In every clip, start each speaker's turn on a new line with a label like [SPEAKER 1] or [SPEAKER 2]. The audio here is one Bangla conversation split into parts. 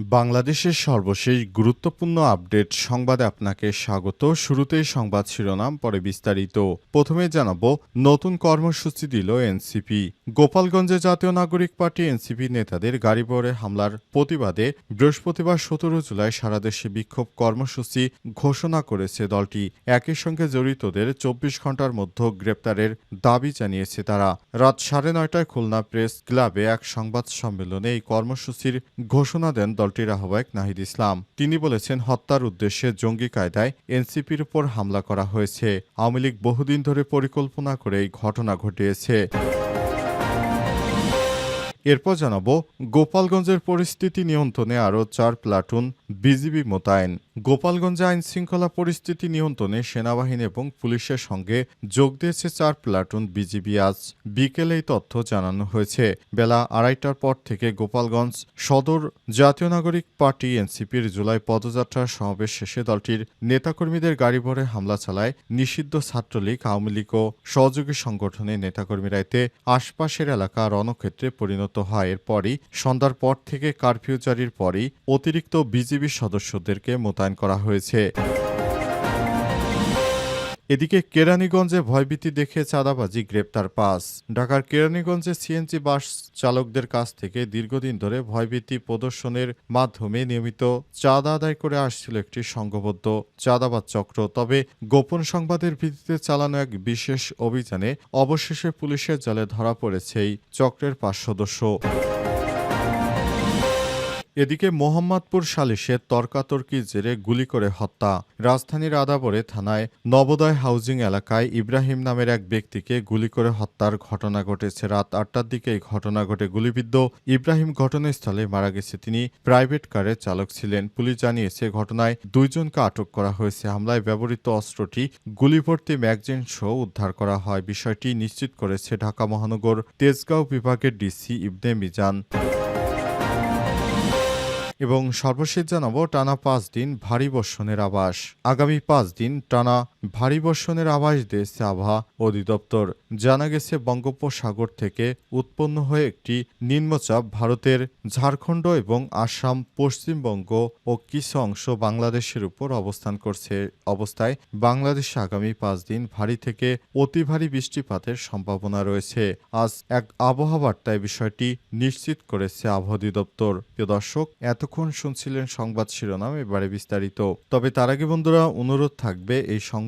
[SPEAKER 1] বাংলাদেশের সর্বশেষ গুরুত্বপূর্ণ আপডেট সংবাদে আপনাকে স্বাগত। শুরুতেই সংবাদ শিরোনাম, পরে বিস্তারিত। প্রথমে জানাব, নতুন কর্মসূচি দিল এনসিপি। গোপালগঞ্জে জাতীয় নাগরিক পার্টি এনসিপি নেতাদের গাড়ি বহরে হামলার প্রতিবাদে বৃহস্পতিবার সতেরো জুলাই সারা দেশে বিক্ষোভ কর্মসূচি ঘোষণা করেছে দলটি। একই সঙ্গে জড়িতদের চব্বিশ ঘণ্টার মধ্যে গ্রেপ্তারের দাবি জানিয়েছে তারা। রাত সাড়ে নয়টায় খুলনা প্রেস ক্লাবে এক সংবাদ সম্মেলনে এই কর্মসূচির ঘোষণা দেন দলটির আহ্বায়ক নাহিদ ইসলাম। তিনি বলেছেন, হত্যার উদ্দেশ্যে জঙ্গি কায়দায় এনসিপির উপর হামলা করা হয়েছে। আওয়ামী লীগ বহুদিন ধরে পরিকল্পনা করে এই ঘটনা ঘটিয়েছে। এরপর জানাব, গোপালগঞ্জের পরিস্থিতি নিয়ন্ত্রণে আরও চার প্লাটুন বিজিবি মোতায়েন। গোপালগঞ্জে আইন শৃঙ্খলা পরিস্থিতি নিয়ন্ত্রণে সেনাবাহিনী এবং পুলিশের সঙ্গে যোগ দিয়েছে চার প্লাটুন বিজিবি। আজ বিকেলে এই তথ্য জানানো হয়েছে। বেলা আড়াইটার পর থেকে গোপালগঞ্জ সদর জাতীয় নাগরিক পার্টি এনসিপির জুলাই পদযাত্রার সমাবেশ শেষে দলটির নেতাকর্মীদের গাড়ি ভরে হামলা চালায় নিষিদ্ধ ছাত্রলীগ, আওয়ামী লীগ ও সহযোগী সংগঠনের নেতাকর্মীরা। এতে আশপাশের এলাকা রণক্ষেত্রে পরিণত হয়। এরপরই সন্ধ্যার পর থেকে কারফিউ জারির পরই অতিরিক্ত বিজিবি সদস্যদেরকে মোতায়েন করা হয়েছে। এদিকে কেরানীগঞ্জে ভয়ভীতি দেখে চাঁদাবাজি, গ্রেপ্তার পাস ঢাকার কেরানীগঞ্জে সিএনজি বাস চালকদের কাছ থেকে দীর্ঘদিন ধরে ভয়ভীতি প্রদর্শনের মাধ্যমে নিয়মিত চাঁদা আদায় করে আসছিল একটি সংঘবদ্ধ চাঁদাবাজ চক্র। তবে গোপন সংবাদের ভিত্তিতে চালানো এক বিশেষ অভিযানে অবশেষে পুলিশের জালে ধরা পড়েছে এই চক্রের পাঁচ সদস্য। এদিকে মোহাম্মদপুর সালিশে তর্কাতর্কির জেরে গুলি করে হত্যা। রাজধানীর আদাবরে থানায় নবোদয় হাউজিং এলাকায় ইব্রাহিম নামের এক ব্যক্তিকে গুলি করে হত্যার ঘটনা ঘটেছে। রাত আটটার দিকে এই ঘটনা ঘটে গুলিবিদ্ধ ইব্রাহিম ঘটনাস্থলে মারা গেছে। তিনি প্রাইভেট কারের চালক ছিলেন। পুলিশ জানিয়েছে, ঘটনায় দুইজনকে আটক করা হয়েছে। হামলায় ব্যবহৃত অস্ত্রটি গুলিভর্তি ম্যাগজিন সহ উদ্ধার করা হয়। বিষয়টি নিশ্চিত করেছে ঢাকা মহানগর তেজগাঁও বিভাগের ডিসি ইবনে মিজান। এবং সর্বশেষ জানাব টানা পাঁচ দিন ভারী বর্ষণের আবাস আগামী পাঁচ দিন টানা ভারী বর্ষণের আবাস দিয়েছে আবহাওয়া অধিদপ্তর। জানা গেছে, বঙ্গোপসাগর থেকে উৎপন্ন হয়ে একটি নিম্নচাপ ভারতের ঝাড়খণ্ড এবং আসাম, পশ্চিমবঙ্গ ও কিছু অংশ বাংলাদেশের উপর অবস্থান করছে। অবস্থায় বাংলাদেশে আগামী পাঁচ দিন ভারী থেকে অতি ভারী বৃষ্টিপাতের সম্ভাবনা রয়েছে। আজ এক আবহাওয়া বার্তায় বিষয়টি নিশ্চিত করেছে আবহাওয়া অধিদপ্তর। প্রিয় দর্শক, এতক্ষণ শুনছিলেন সংবাদ শিরোনাম, এবারে বিস্তারিত। তবে তার আগে বন্ধুরা, অনুরোধ থাকবে এই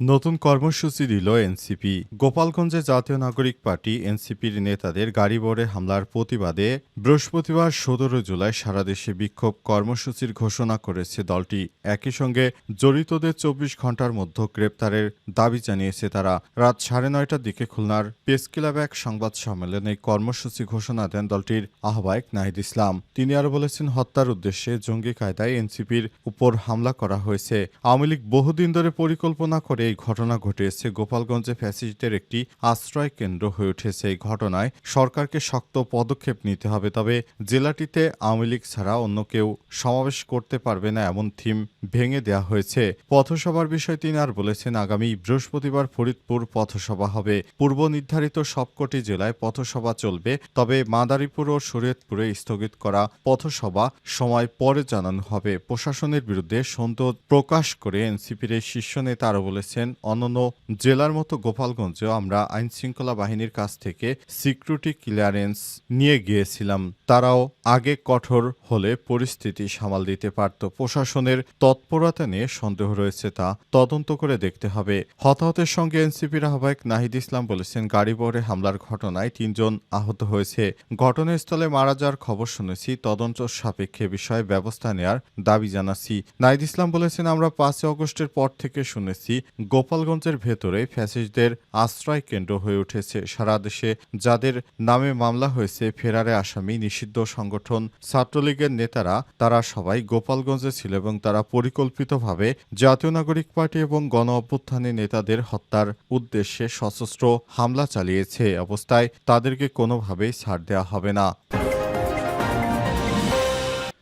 [SPEAKER 1] নতুন কর্মসূচি দিল এনসিপি। গোপালগঞ্জে জাতীয় নাগরিক পার্টি এনসিপির নেতাদের গাড়ি বরে হামলার প্রতিবাদে বৃহস্পতিবার সতেরো জুলাই সারা দেশে বিক্ষোভ কর্মসূচির ঘোষণা করেছে দলটি। একই সঙ্গে জড়িতদের চব্বিশ ঘণ্টার মধ্যে গ্রেপ্তারের দাবি জানিয়েছে তারা। রাত সাড়ে নয়টার দিকে খুলনার প্রেস ক্লাবে এক সংবাদ সম্মেলনে কর্মসূচি ঘোষণা দেন দলটির আহ্বায়ক নাহিদ ইসলাম। তিনি আরও বলেছেন, হত্যার উদ্দেশ্যে জঙ্গি কায়দায় এনসিপির উপর হামলা করা হয়েছে। আওয়ামী লীগ বহুদিন ধরে পরিকল্পনা করে এই ঘটনা ঘটিয়েছে গোপালগঞ্জে ফ্যাসিস্টের একটি আশ্রয় কেন্দ্র হয়ে উঠেছে এই ঘটনায়। সরকারকে শক্ত পদক্ষেপ নিতে হবে, তবে জেলাটিতে আওয়ামী লীগ ছাড়া অন্য কেউ সমাবেশ করতে পারবে না এমন থিম ভেঙে দেওয়া হয়েছে। পথসভার বিষয়ে তিনি আর বলেছেন, আগামী বৃহস্পতিবার ফরিদপুর পথসভা হবে। পূর্ব নির্ধারিত সবকটি জেলায় পথসভা চলবে, তবে মাদারীপুর ও শরীয়তপুরে স্থগিত করা পথসভা সময় পরে জানানো হবে। প্রশাসনের বিরুদ্ধে সন্তোষ প্রকাশ করে এনসিপির এই শীর্ষ নেতা আরও বলেছেন অন্যান্য জেলার মতো গোপালগঞ্জেও আমরা আইন শৃঙ্খলা বাহিনীর কাছ থেকে সিকিউরিটি ক্লিয়ারেন্স নিয়ে গিয়েছিলাম। তারাও আগে কঠোর হলে পরিস্থিতি সামাল দিতে পারত। প্রশাসনের তৎপরতা নিয়ে সন্দেহ রয়েছে তা তদন্ত করে দেখতে হবে। হতাহতের সঙ্গে এনসিপির আহ্বায়ক নাহিদ ইসলাম বলেছেন, গাড়ি বহরে হামলার ঘটনায় তিনজন আহত হয়েছে। ঘটনাস্থলে মারা যাওয়ার খবর শুনেছি, তদন্ত সাপেক্ষে বিষয়ে ব্যবস্থা নেয়ার দাবি জানাচ্ছি। নাহিদ ইসলাম বলেছেন, আমরা পাঁচই অগস্টের পর থেকে শুনেছি গোপালগঞ্জের ভেতরে ফ্যাসিস্টদের আশ্রয় কেন্দ্র হয়ে উঠেছে। সারা দেশে যাদের নামে মামলা হয়েছে, ফেরারে আসামি, নিষিদ্ধ সংগঠন, ছাত্রলীগের নেতারা, তারা সবাই গোপালগঞ্জে ছিল এবং তারা পরিকল্পিতভাবে জাতীয় নাগরিক পার্টি এবং গণ অভ্যুত্থানী নেতাদের হত্যার উদ্দেশ্যে সশস্ত্র হামলা চালিয়েছে। অবস্থায় তাদেরকে কোনোভাবেই ছাড় দেওয়া হবে না।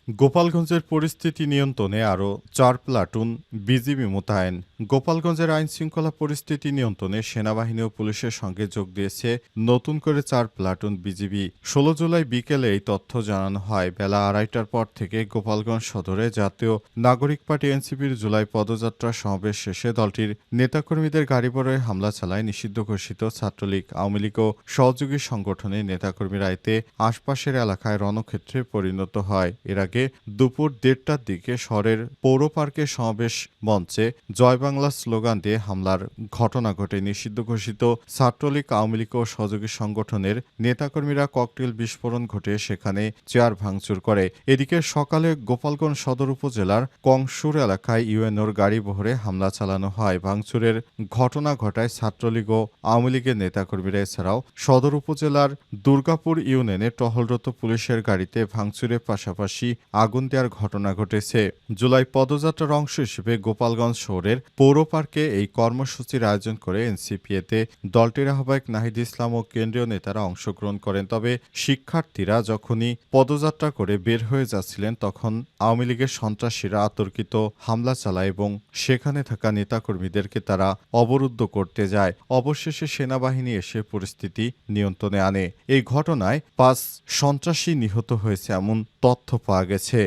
[SPEAKER 1] গোপালগঞ্জের পরিস্থিতি নিয়ন্ত্রণে আরও চার প্লাটুন বিজিবি মোতায়েন। গোপালগঞ্জের আইন শৃঙ্খলা পরিস্থিতি নিয়ন্ত্রণে সেনাবাহিনী ও পুলিশের সঙ্গে যোগ দিয়েছে নতুন করে চার প্লাটুন বিজিবি। ষোলো জুলাই বিকেলে এই তথ্য জানানো হয়। বেলা আড়াইটার পর থেকে গোপালগঞ্জ সদরে জাতীয় নাগরিক পার্টি এনসিপির জুলাই পদযাত্রা সমাবেশ শেষে দলটির নেতাকর্মীদের গাড়ি বড়ে হামলা চালায় নিষিদ্ধ ঘোষিত ছাত্রলীগ, আওয়ামী লীগ ও সহযোগী সংগঠনের নেতাকর্মীরা। এতে আশপাশের এলাকায় রণক্ষেত্রে পরিণত হয়। এর দুপুর দেড়টার দিকে শহরের পৌর পার্কে সমাবেশ মঞ্চে জয় বাংলা স্লোগান দিয়ে হামলার ঘটনা ঘটে। নিষিদ্ধ ঘোষিত ছাত্রলীগ, আওয়ামী লীগ ও সহযোগী সংগঠনের নেতাকর্মীরা ককটেল বিস্ফোরণ ঘটে সেখানে চেয়ার ভাঙচুর করে। এদিকে সকালে গোপালগঞ্জ সদর উপজেলার কংসুর এলাকায় ইউএনওর গাড়ি বহরে হামলা চালানো হয়। ভাঙচুরের ঘটনা ঘটায় ছাত্রলীগ ও আওয়ামী লীগের নেতাকর্মীরা। এছাড়াও সদর উপজেলার দুর্গাপুর ইউনিয়নে টহলরত পুলিশের গাড়িতে ভাঙচুরের পাশাপাশি আগুন দেওয়ার ঘটনা ঘটেছে। জুলাই পদযাত্রার অংশ হিসেবে গোপালগঞ্জ শহরের পৌর পার্কে এই কর্মসূচির আয়োজন করে এনসিপিএতে দলটির আহ্বায়ক নাহিদ ইসলাম ও কেন্দ্রীয় নেতারা অংশগ্রহণ করেন। তবে শিক্ষার্থীরা যখনই পদযাত্রা করে বের হয়ে যাচ্ছিলেন, তখন আওয়ামী লীগের সন্ত্রাসীরা আতর্কিত হামলা চালায় এবং সেখানে থাকা নেতাকর্মীদেরকে তারা অবরুদ্ধ করতে যায়। অবশেষে সেনাবাহিনী এসে পরিস্থিতি নিয়ন্ত্রণে আনে। এই ঘটনায় পাঁচ সন্ত্রাসী নিহত হয়েছে এমন তথ্য পাওয়া গেছে।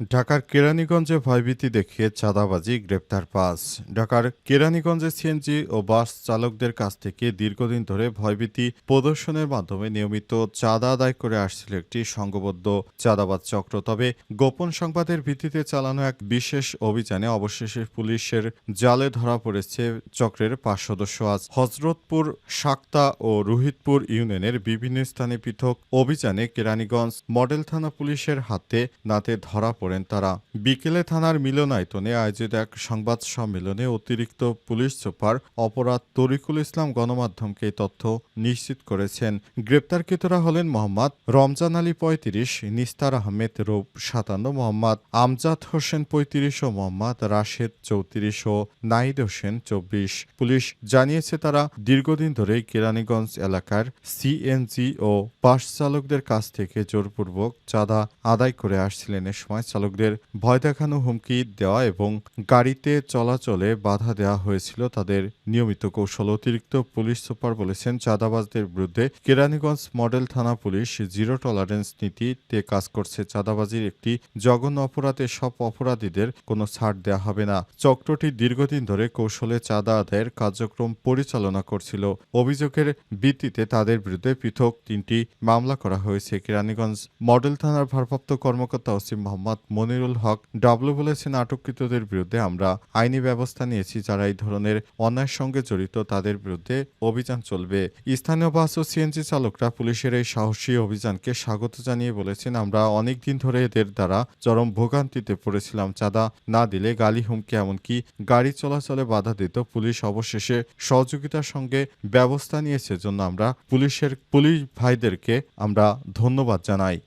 [SPEAKER 1] ঢাকার কেরানীগঞ্জে ভয়ভীতি দেখিয়ে চাঁদাবাজি, গ্রেপ্তার পাস ঢাকার কেরানীগঞ্জে সিএনজি ও বাস চালকদের কাছ থেকে দীর্ঘদিন ধরে ভয়ভীতি প্রদর্শনের মাধ্যমে নিয়মিত চাঁদা আদায় করে আসছিল একটি সংঘবদ্ধ চাঁদাবাজ চক্র। তবে গোপন সংবাদের ভিত্তিতে চালানো এক বিশেষ অভিযানে অবশেষে পুলিশের জালে ধরা পড়েছে চক্রের পাঁচ সদস্য। আজ হজরতপুর, সাক্তা ও রোহিতপুর ইউনিয়নের বিভিন্ন স্থানে পৃথক অভিযানে কেরানীগঞ্জ মডেল থানা পুলিশের হাতে নাতে ধরা পড়েন তারা। বিকেলে থানার মিলনায়তনে আয়োজিত এক সংবাদ সম্মেলনে অতিরিক্ত পুলিশ সুপার অপরাধ তরিকুল ইসলাম গণমাধ্যমকে তথ্য নিশ্চিত করেছেন। গ্রেপ্তারকৃতরা হলেন মোহাম্মদ রমজান আলী পঁয়ত্রিশ, নিস্তার আহমেদ রূপ সাতান্ন, মোহাম্মদ আমজাদ হোসেন পঁয়ত্রিশ ও মোহাম্মদ রাশেদ চৌত্রিশ ও নাইদ হোসেন চব্বিশ। পুলিশ জানিয়েছে তারা দীর্ঘদিন ধরেই কেরানীগঞ্জ এলাকার সিএনজি ও বাস চালকদের কাছ থেকে জোরপূর্বক চাঁদা আদায় করে আসছিলেন। এ সময় চালকদের ভয় দেখানো হুমকি দেওয়া এবং গাড়িতে চলাচলে বাধা দেওয়া হয়েছিল তাদের নিয়মিত কৌশল। অতিরিক্ত পুলিশ সুপার বলেছেন, চাঁদাবাজদের বিরুদ্ধে কেরানীগঞ্জ মডেল থানা পুলিশ জিরো টলারেন্স নীতিতে কাজ করছে। চাঁদাবাজির একটি জঘন্য অপরাধে সব অপরাধীদের কোনো ছাড় দেওয়া হবে না। চক্রটি দীর্ঘদিন ধরে কৌশলে চাঁদা আদায়ের কার্যক্রম পরিচালনা করছিল। অভিযোগের ভিত্তিতে তাদের বিরুদ্ধে পৃথক তিনটি মামলা করা হয়েছে। কেরানীগঞ্জ মডেল থানার ভারপ্রাপ্ত কর্মকর্তা ওসিম মোহাম্মদ মনিরুল হক ডাবলু বলেছেন আটককৃতদের বিরুদ্ধে আমরা আইনি ব্যবস্থা নিয়েছি যারা এই ধরনের অন্যায়ের সঙ্গে জড়িত, তাদের বিরুদ্ধে অভিযান চলবে। স্থানীয় বাস ও সিএনজি চালকরা পুলিশের এই সাহসী অভিযানকে স্বাগত জানিয়ে বলেছেন, আমরা অনেক দিন ধরে এদের দ্বারা চরম ভোগান্তিতে পড়েছিলাম। চাঁদা না দিলে গালি হুমকি, এমনকি গাড়ি চলাচলে বাধা দিত পুলিশ অবশেষে সহযোগিতার সঙ্গে ব্যবস্থা নিয়েছে। জন্য আমরা পুলিশের, পুলিশ ভাইদেরকে আমরা ধন্যবাদ জানাই।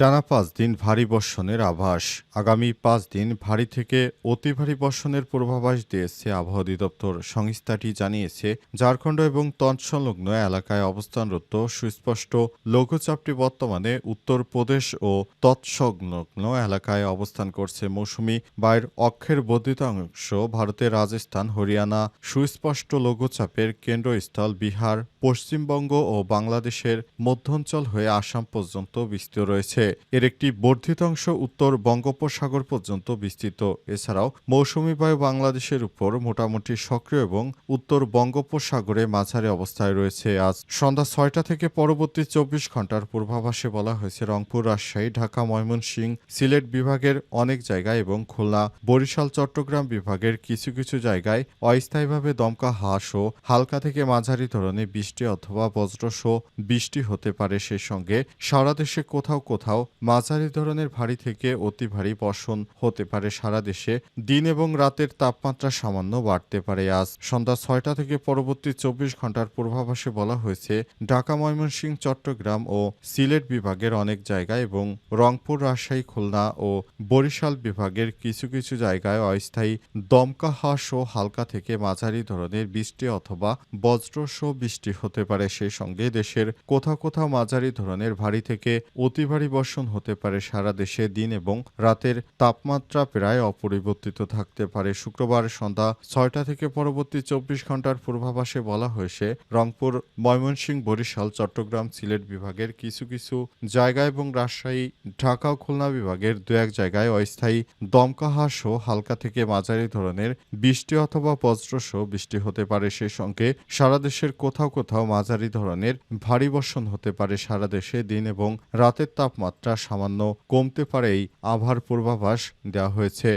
[SPEAKER 1] টানা পাঁচ দিন ভারী বর্ষণের আভাস। আগামী পাঁচ দিন ভারী থেকে অতি ভারী বর্ষণের পূর্বাভাস দিয়েছে আবহাওয়া অধিদপ্তর। সংস্থাটি জানিয়েছে, ঝাড়খণ্ড এবং তৎসংলগ্ন এলাকায় অবস্থানরত সুস্পষ্ট লঘুচাপটি বর্তমানে উত্তরপ্রদেশ ও তৎসংলগ্ন এলাকায় অবস্থান করছে। মৌসুমি বায়ুর অক্ষের বর্ধিত অংশ ভারতের রাজস্থান, হরিয়ানা। সুস্পষ্ট লঘুচাপের কেন্দ্রস্থল বিহার, পশ্চিমবঙ্গ ও বাংলাদেশের মধ্যাঞ্চল হয়ে আসাম পর্যন্ত বিস্তৃত রয়েছে। এর একটি বর্ধিত অংশ উত্তর বঙ্গোপসাগর পর্যন্ত বিস্তৃত। এছাড়াও মৌসুমী বায়ু বাংলাদেশের উপর মোটামুটি সক্রিয় এবং উত্তর বঙ্গোপসাগরে মাঝারি অবস্থায় রয়েছে। আজ সন্ধ্যা ছয়টা থেকে পরবর্তী চব্বিশ ঘণ্টার পূর্বাভাসে বলা হয়েছে, রংপুর, রাজশাহী, ঢাকা, ময়মনসিংহ, সিলেট বিভাগের অনেক জায়গায় এবং খুলনা, বরিশাল, চট্টগ্রাম বিভাগের কিছু কিছু জায়গায় অস্থায়ীভাবে দমকা হাঁস ও হালকা থেকে মাঝারি ধরনের বৃষ্টি অথবা বজ্রসহ বৃষ্টি হতে পারে। সেই সঙ্গে সারা দেশে কোথাও কোথাও কোথাও মাঝারি ধরনের ভারী থেকে অতি ভারী বর্ষণ হতে পারে সারা দেশে। দিন এবং রাতের তাপমাত্রা সামান্য বাড়তে পারে আজ। সন্ধ্যা ছয়টা থেকে পরবর্তী চব্বিশ ঘণ্টার পূর্বাভাসে বলা হয়েছে, ঢাকা, ময়মনসিংহ, চট্টগ্রাম ও সিলেট বিভাগের অনেক জায়গায় এবং রংপুর, রাজশাহী, খুলনা ও বরিশাল বিভাগের কিছু কিছু জায়গায় অস্থায়ী দমকা হাঁস ও হালকা থেকে মাঝারি ধরনের বৃষ্টি অথবা বজ্রসহ বৃষ্টি হতে পারে। সেই সঙ্গে দেশের কোথাও কোথাও মাঝারি ধরনের ভারী থেকে অতি ভারী হতে পারে সারা দেশে দিন এবং রাতের তাপমাত্রা প্রায় অপরিবর্তিত থাকতে পারে। শুক্রবার সন্ধ্যা ছয়টা থেকে পরবর্তী চব্বিশ ঘণ্টার পূর্বাভাসে বলা হয়েছে, রংপুর, ময়মনসিংহ, বরিশাল, চট্টগ্রাম, সিলেট বিভাগের কিছু কিছু জায়গা এবং রাজশাহী, ঢাকা ও খুলনা বিভাগের দু এক জায়গায় অস্থায়ী দমকা হাঁস ও হালকা থেকে মাঝারি ধরনের বৃষ্টি অথবা বজ্রসহ বৃষ্টি হতে পারে। সে সঙ্গে সারা দেশের কোথাও কোথাও মাঝারি ধরনের ভারী বর্ষণ হতে পারে সারা দেশে দিন এবং রাতের তাপমাত্রা সামান্য কমতে পারে এই পূর্বাভাস দেওয়া হয়েছে।